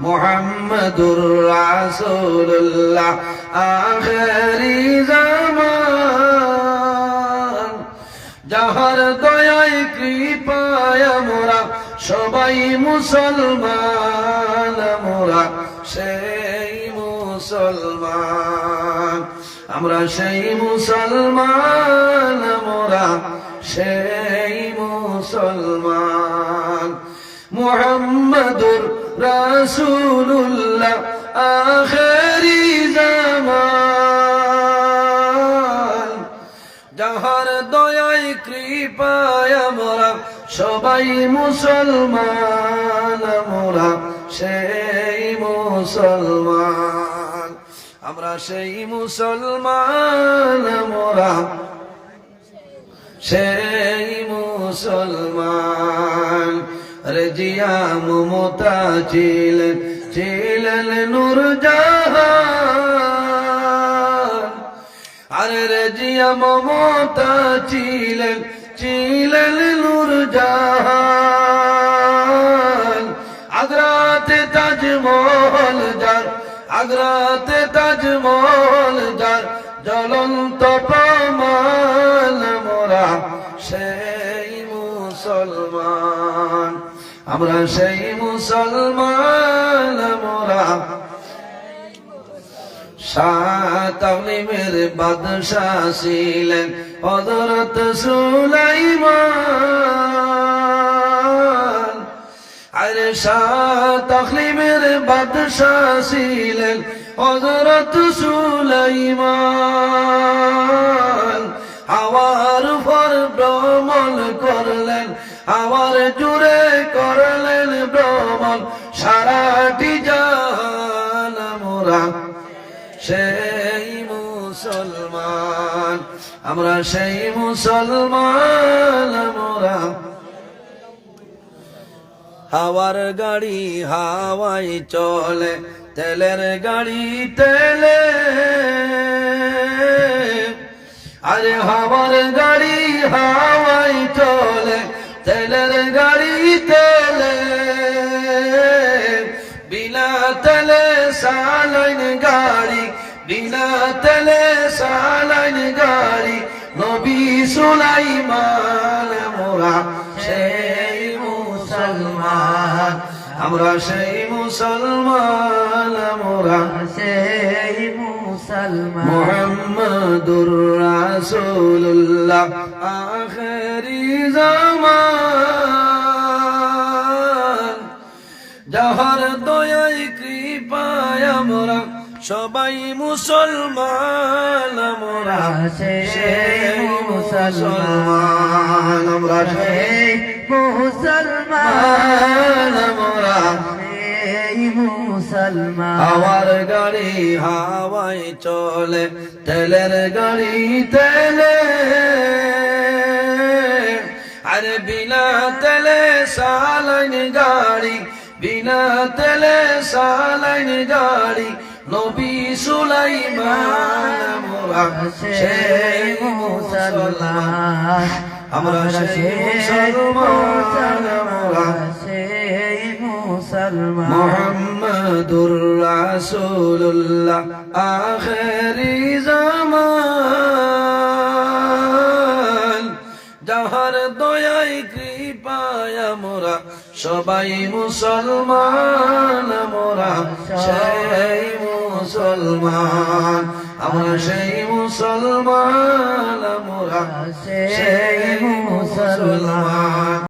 মোহাম্মদুর রাসূলুল্লাহ, আখেরি জামান। যাহার দয়ায়, কৃপায় মোরা সবাই মুসলমান, মোরা সেই মুসলমান। আমরা সেই মুসলমান, মোরা সেই মুসলমান। মুহাম্মাদুর রাসূলুল্লাহ আখেরি জামান যাহার দয়ায়, কৃপায় মোরা সবাই মুসলমান মোরা সেই মুসলমান। আমরা সেই মুসলমান মোরা সেই মুসলমান। রেজিয়া মমতা ছিলেন ছিলেন নূর আরে রেজিয়া মমতা ছিলেন ছিলেন নূর আগ্রাতে তাজমহল যার, আগ্রাতে তাজমহল যার, জ্বলন্ত প্রমাণ মোরা সেই মুসলমান। আমরা সেই মুসলমান মোরা সাতলিমের বাদশাহ ছিলেন হজরত সুলাইমান। আরে সাতলিমের বাদশাহ ছিলেন হজরত সুলাইমান। সেই মুসলমান, আমরা সেই মুসলমান মোরা হাওয়ার গাড়ি হাওয়াই চলে, তেলের গাড়ি তেলে। আরে হাওয়ার গাড়ি হাওয়াই চলে, তেলের গাড়ি তেলে। বিনা তেলে সালাইন গাড়ি বিনা তেলে সালাইন গাড়ি, নবী সুলাইমান মোরা সেই মুসলমান, আমরা সেই মুসলমান মোরা সেই মুসলমান। মোহাম্মদুর রাসূলুল্লাহ, আখেরি জামান, যাহার দয়াই কৃপায় আমরা সবাই মুসলমান আমরা সেই মুসলমান আমরা সেই মুসলমান আমরা সেই মুসলমান। হাওয়ার গাড়ি হাওয়াই চলে তেলের গাড়ি তেলে। আরে বিনা তেলে সালাইন গাড়ি বিনা তেলে সালাইন গাড়ি নবী সুলাইমান আমরা সেই মুসলমান। মোরা সেই মুসলমান। মোহাম্মদুর রাসূলুল্লাহ, আখেরি জামান কৃপায় মোরা সবাই মুসলমান মোরা সেই মুসলমান আমরা সেই মুসলমান মোরা সেই মুসলমান।